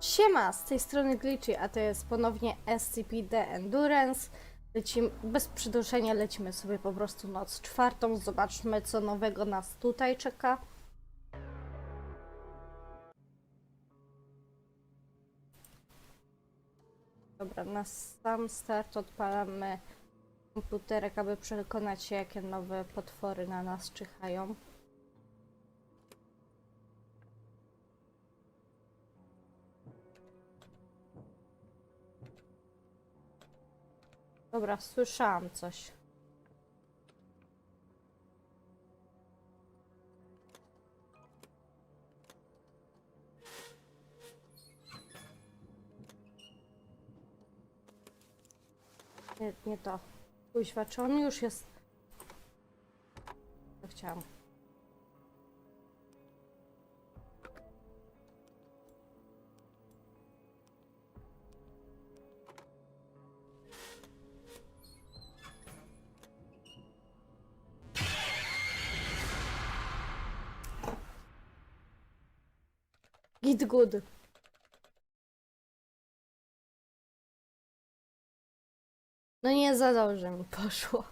Siema, z tej strony Glitchy, a to jest ponownie SCP-D Endurance. Lecimy, bez przedłużenia lecimy sobie po prostu noc czwartą. Zobaczmy, co nowego nas tutaj czeka. Dobra, na sam start odpalamy komputerek, aby przekonać się, jakie nowe potwory na nas czyhają. Dobra, słyszałam coś. Nie, nie to. Kuźwa, czy on już jest... To chciałam. Good. No nie za dobrze mi poszło.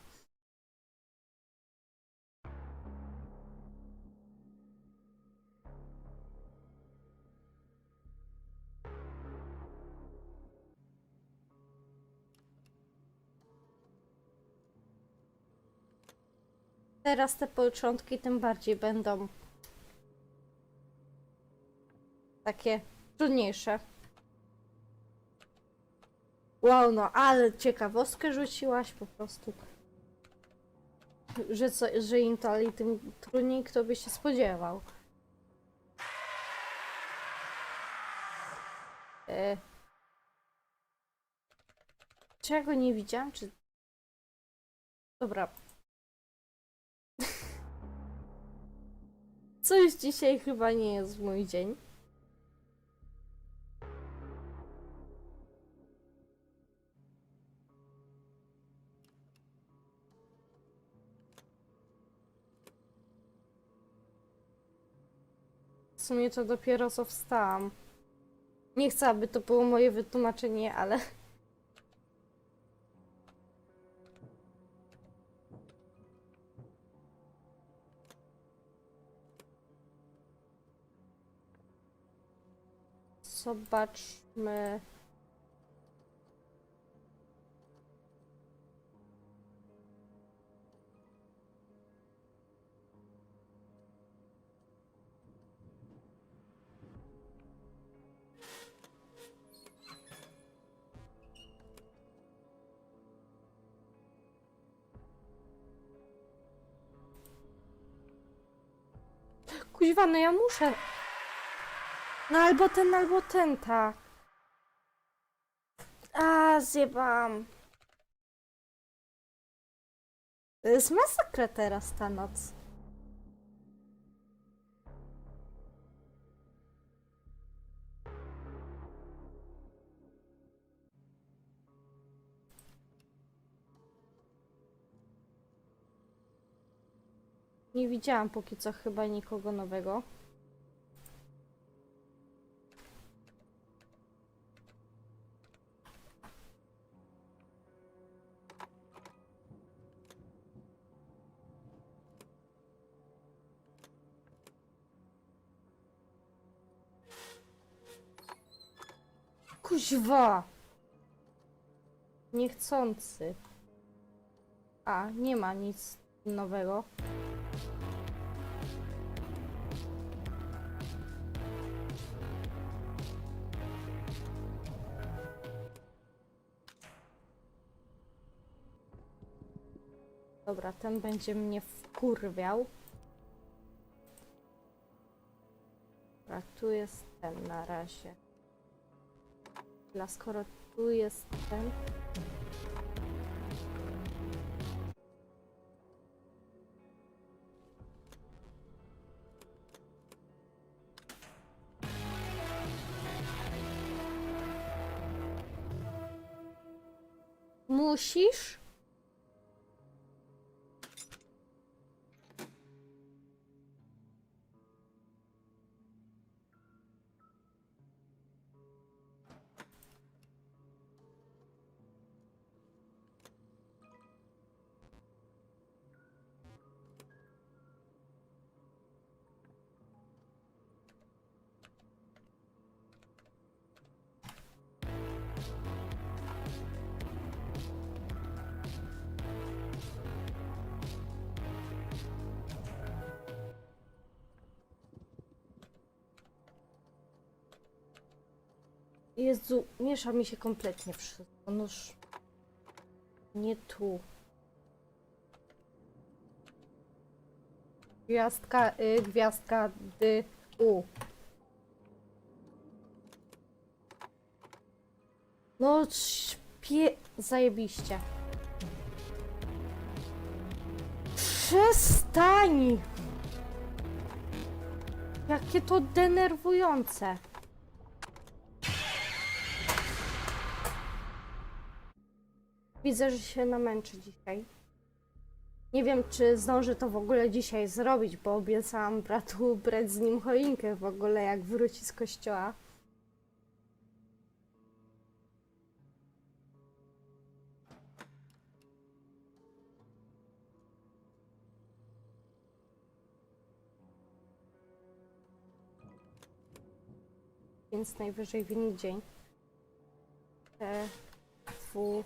Teraz te początki tym bardziej będą takie trudniejsze. Wow, no ale ciekawostkę rzuciłaś po prostu. Że, co, że im dalej, tym trudniej, kto by się spodziewał. E... Czego nie widziałam? Czy... Dobra. Coś dzisiaj chyba nie jest mój dzień. Sumie to dopiero co wstałam. Nie chcę, aby to było moje wytłumaczenie, ale... Zobaczmy. Kuźwa, no ja muszę. No albo ten, albo ten, tak. A, zjebam. To jest masakra teraz ta noc. Nie widziałam póki co chyba nikogo nowego. Kuźwa! Niechcący. A, nie ma nic nowego. Dobra, ten będzie mnie wkurwiał. Dobra, tu jest ten na razie. Dla skoro tu jest ten. Musisz? Jezu, miesza mi się kompletnie wszystko. Noż. Nie tu. Gwiazdka, y, gwiazdka, dy, u. No, śpie... Zajebiście. Przestań! Jakie to denerwujące. Widzę, że się namęczy dzisiaj. Nie wiem, czy zdążę to w ogóle dzisiaj zrobić, bo obiecałam bratu brać z nim choinkę w ogóle, jak wróci z kościoła. Więc najwyżej w inny dzień. T, W,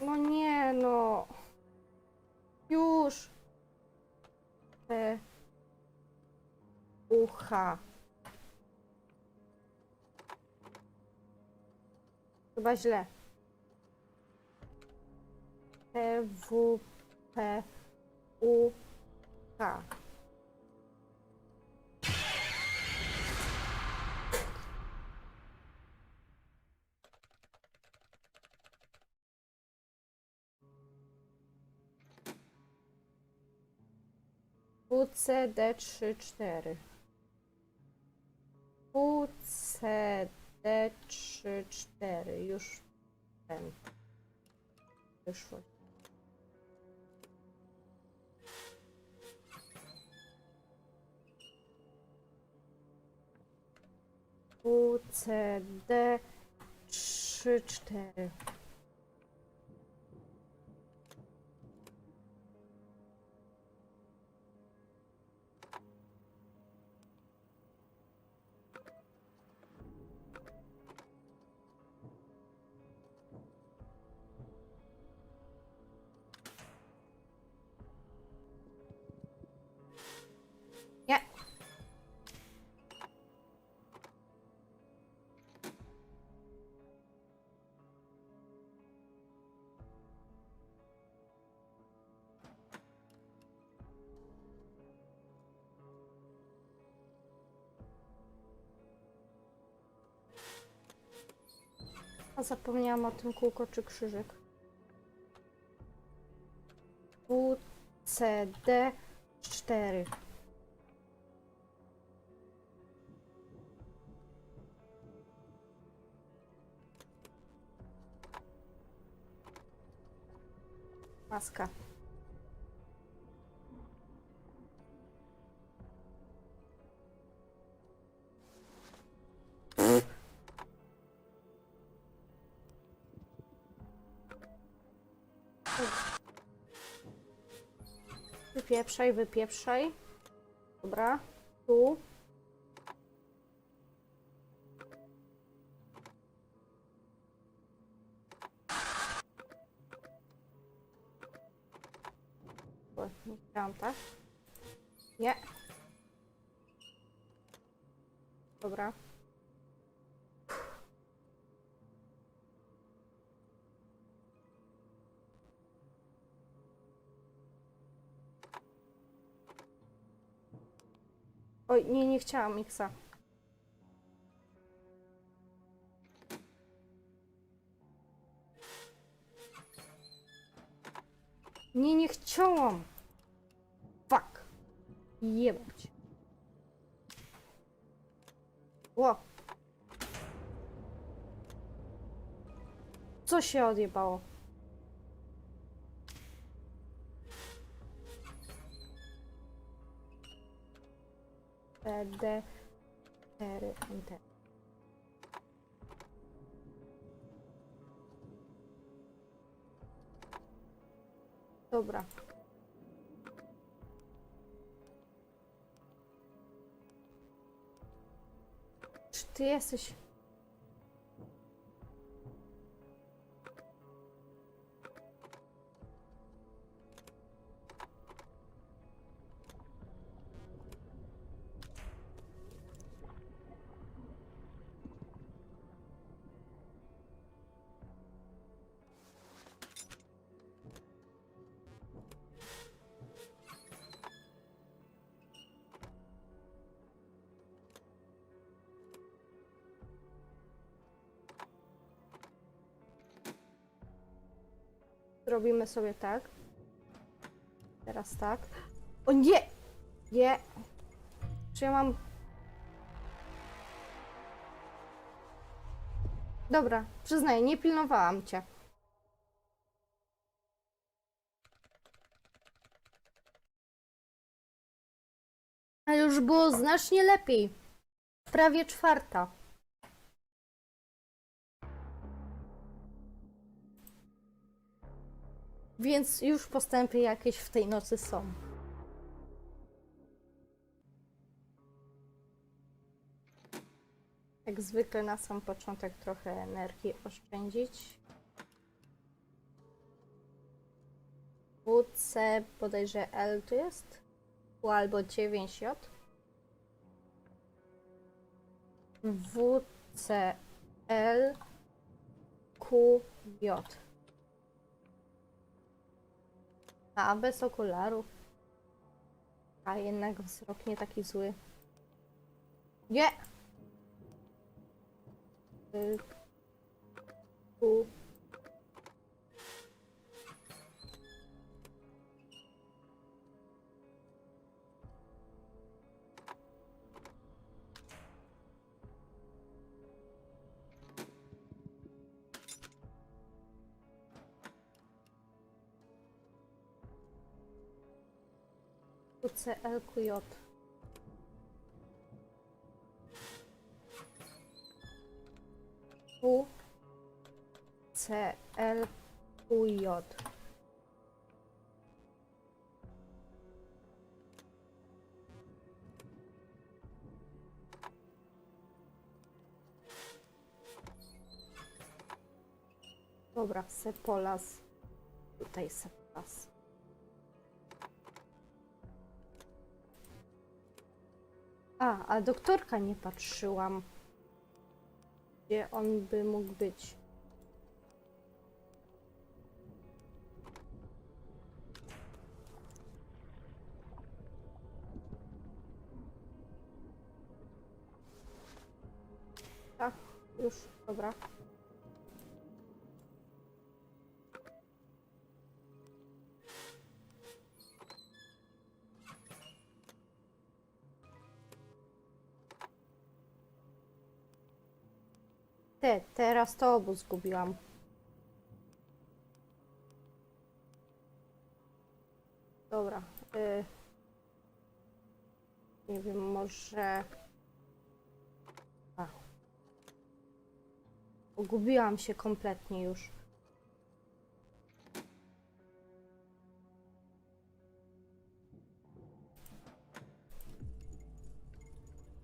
No nie, no. Już. T, U, H. Chyba źle. T, W, P, U, H. WCD 34 WCD 34 już ten. Wyszło. WCD 34 Nie. A zapomniałam o tym kółko czy krzyżyk. W, C, D, 4. Maska. Wypieprzaj, wypieprzaj. Dobra. Tu. O, Chciałam tak. Nie. Dobra. Oj, nie, nie chciałam miksa. Nie, nie chciałam. Jebać. Ło. Co się odjebało? D, 4, Enter. Dobra. Czy zrobimy sobie tak. Teraz tak. O nie! Nie! Czy ja mam... Dobra, przyznaję, nie pilnowałam cię. Ale już było znacznie lepiej. Prawie czwarta. Więc już postępy jakieś w tej nocy są. Jak zwykle na sam początek trochę energii oszczędzić. WC bodajże L tu jest? U albo 9J. WC L A bez okularów. A jednak wzrok nie taki zły. Nie! Y. UCLQJ. U C L U J. Dobra, Sepolas. Tutaj Sepolas. A, doktorka nie patrzyłam. Gdzie on by mógł być? A, już, dobra. Te, teraz to obóz zgubiłam. Dobra. Y... Nie wiem, może... A. Się kompletnie już.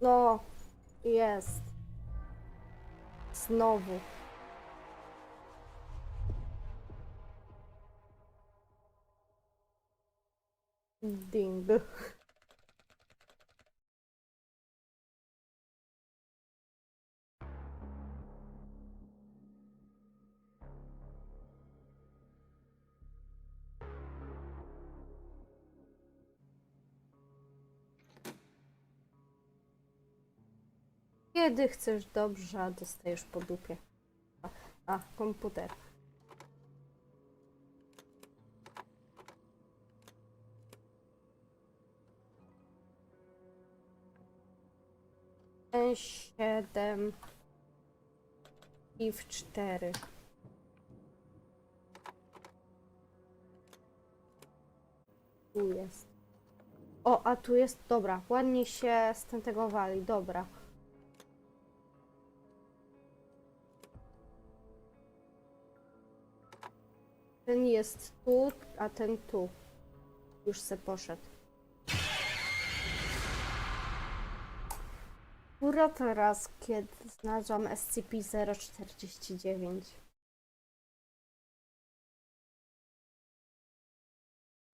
No, jest. novo. Lindo. Kiedy chcesz dobrze, dostajesz po dupie. A, a komputer. N7 i w 4. Tu jest. O, a tu jest, dobra, ładnie się stentegowali, dobra. Ten jest tu, a ten tu. Już se poszedł. Ura teraz, kiedy znalazłam SCP-049.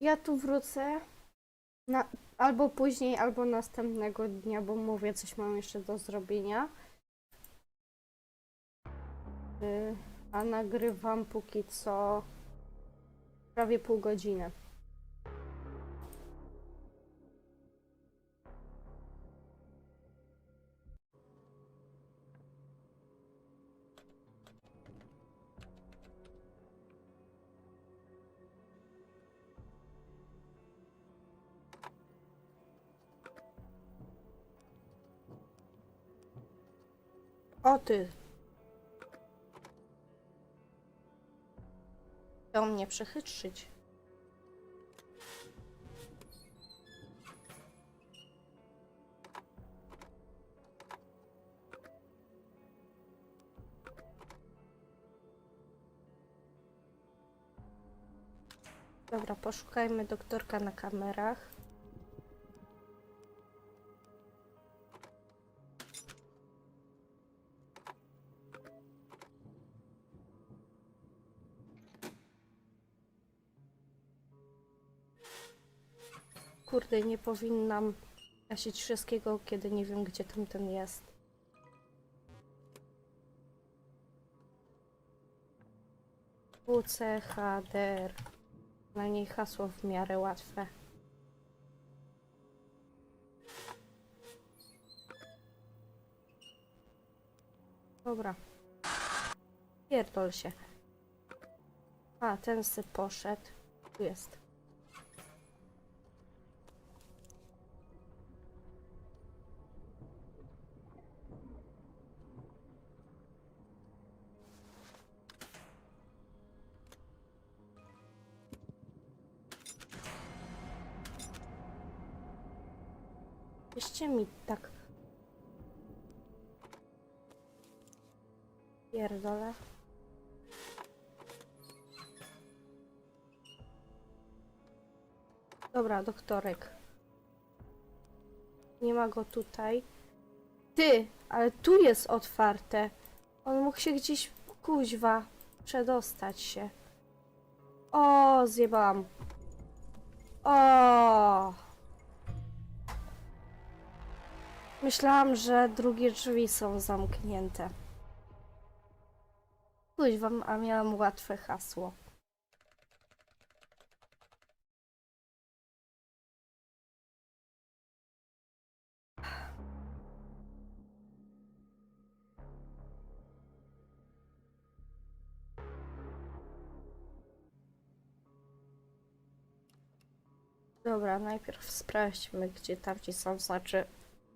Ja tu wrócę na, albo później, albo następnego dnia, bo mówię, coś mam jeszcze do zrobienia. Y, a nagrywam póki co prawie pół godziny. O ty, Chciał mnie przechytrzyć. Dobra, poszukajmy doktorka na kamerach. Kurde, nie powinnam gasić wszystkiego, kiedy nie wiem, gdzie tamten jest. WCHDR. Na niej hasło w miarę łatwe. Dobra. Pierdol się. A, ten sy poszedł. Tu jest. Weźcie mi tak. Pierdolę. Dobra, doktorek. Nie ma go tutaj. Ty, ale tu jest otwarte. On mógł się gdzieś, kuźwa, przedostać się. O, zjebałam. O. Myślałam, że drugie drzwi są zamknięte. Kuźwa, a miałam łatwe hasło. Dobra, najpierw sprawdźmy, gdzie tarci są, znaczy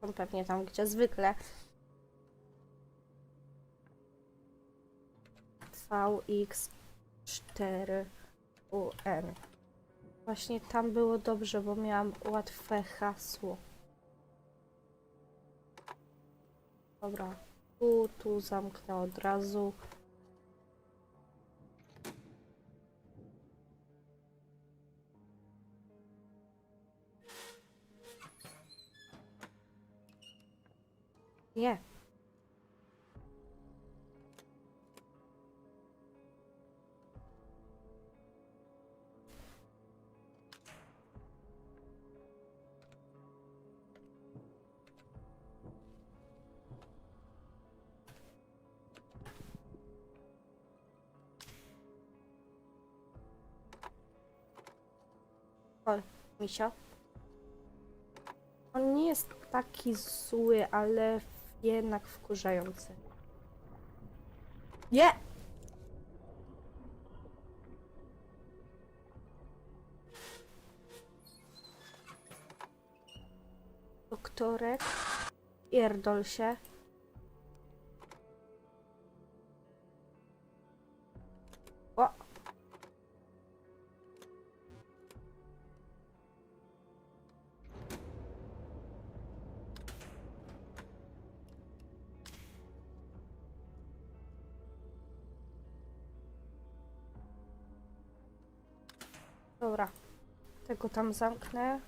są pewnie tam, gdzie zwykle. VX4UN. Właśnie tam było dobrze, bo miałam łatwe hasło. Dobra, tu, tu zamknę od razu. Nie. O, misio. On nie jest taki zły, ale jednak wkurzający. Nie! Doktorek. Pierdol się. Dobra. Tego tam zamknę.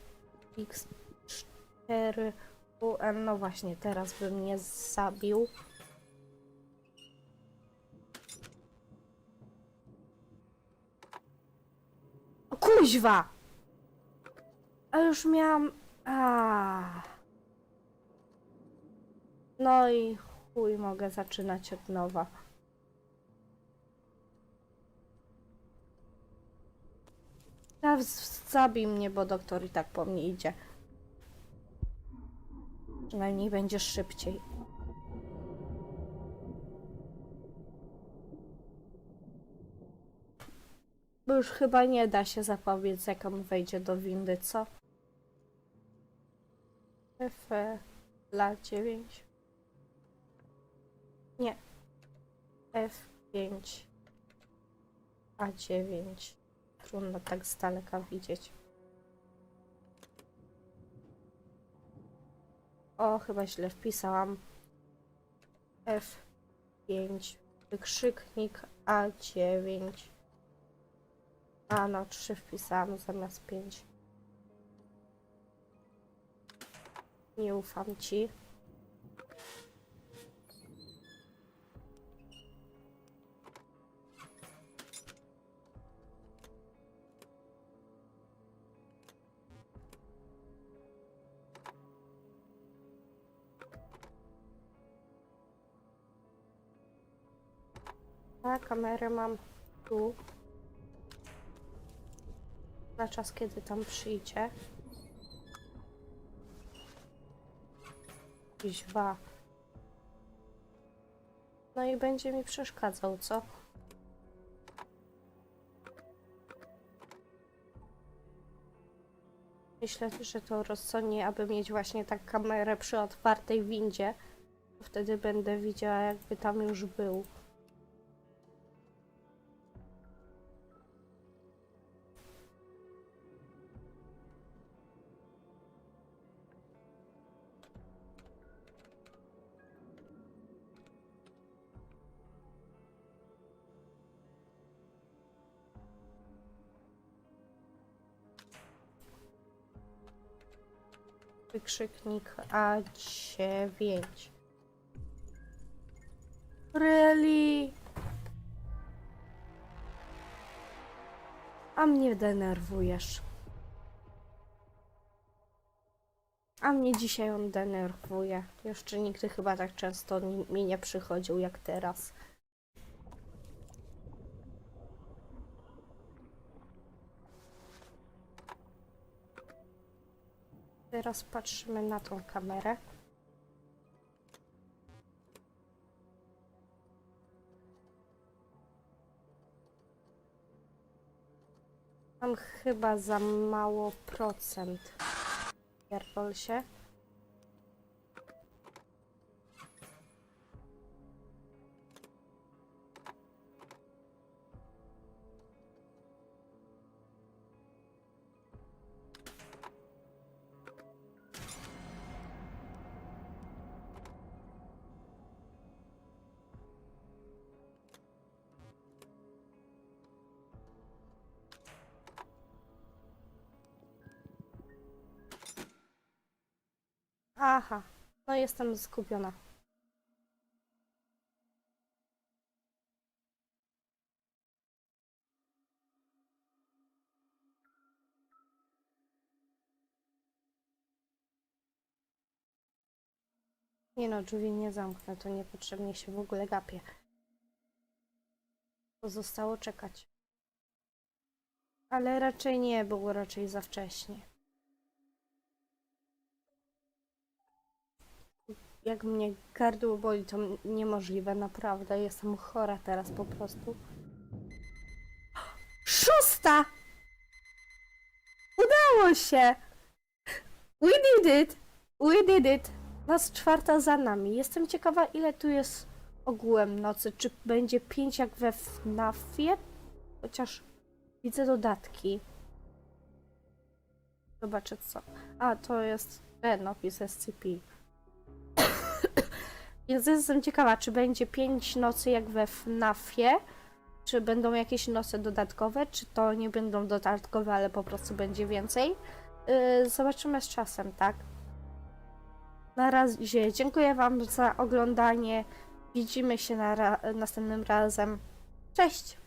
X4 UN. No właśnie, teraz bym mnie zabił. O kuźwa! A już miałam... A. No i chuj, mogę zaczynać od nowa. Z- Zabij mnie, bo doktor i tak po mnie idzie. Przynajmniej będzie szybciej. Bo już chyba nie da się zapobiec, jak on wejdzie do windy, co? F lat 9. Nie. F5. A9. Trudno tak z daleka widzieć. O, chyba źle wpisałam. F5. Wykrzyknik A9. A no, 3 wpisałam zamiast 5. Nie ufam ci. Kamerę mam tu. Na czas, kiedy tam przyjdzie. Źwa. No i będzie mi przeszkadzał, co? Myślę, że to rozsądnie, aby mieć właśnie tak kamerę przy otwartej windzie. Wtedy będę widziała, jakby tam już był. Wykrzyknik A9. Really? A mnie denerwujesz. A mnie dzisiaj on denerwuje. Jeszcze nigdy chyba tak często mi nie przychodził jak teraz. Teraz patrzymy na tą kamerę. Mam chyba za mało procent. Pierdol się. Aha, no jestem skupiona. Nie no, drzwi nie zamknę, to niepotrzebnie się w ogóle gapię. Pozostało czekać. Ale raczej nie, było raczej za wcześnie. Jak mnie gardło boli, to niemożliwe, naprawdę. Jestem chora teraz po prostu. Szósta! Udało się! We did it! We did it! Noc czwarta za nami. Jestem ciekawa, ile tu jest ogółem nocy. Czy będzie pięć jak we FNAFie? Chociaż widzę dodatki. Zobaczę co. A, to jest ten opis SCP. Więc jestem ciekawa, czy będzie 5 nocy jak we FNAFie, czy będą jakieś noce dodatkowe, czy to nie będą dodatkowe, ale po prostu będzie więcej. Yy, zobaczymy z czasem, tak? Na razie dziękuję Wam za oglądanie. Widzimy się na ra- następnym razem. Cześć!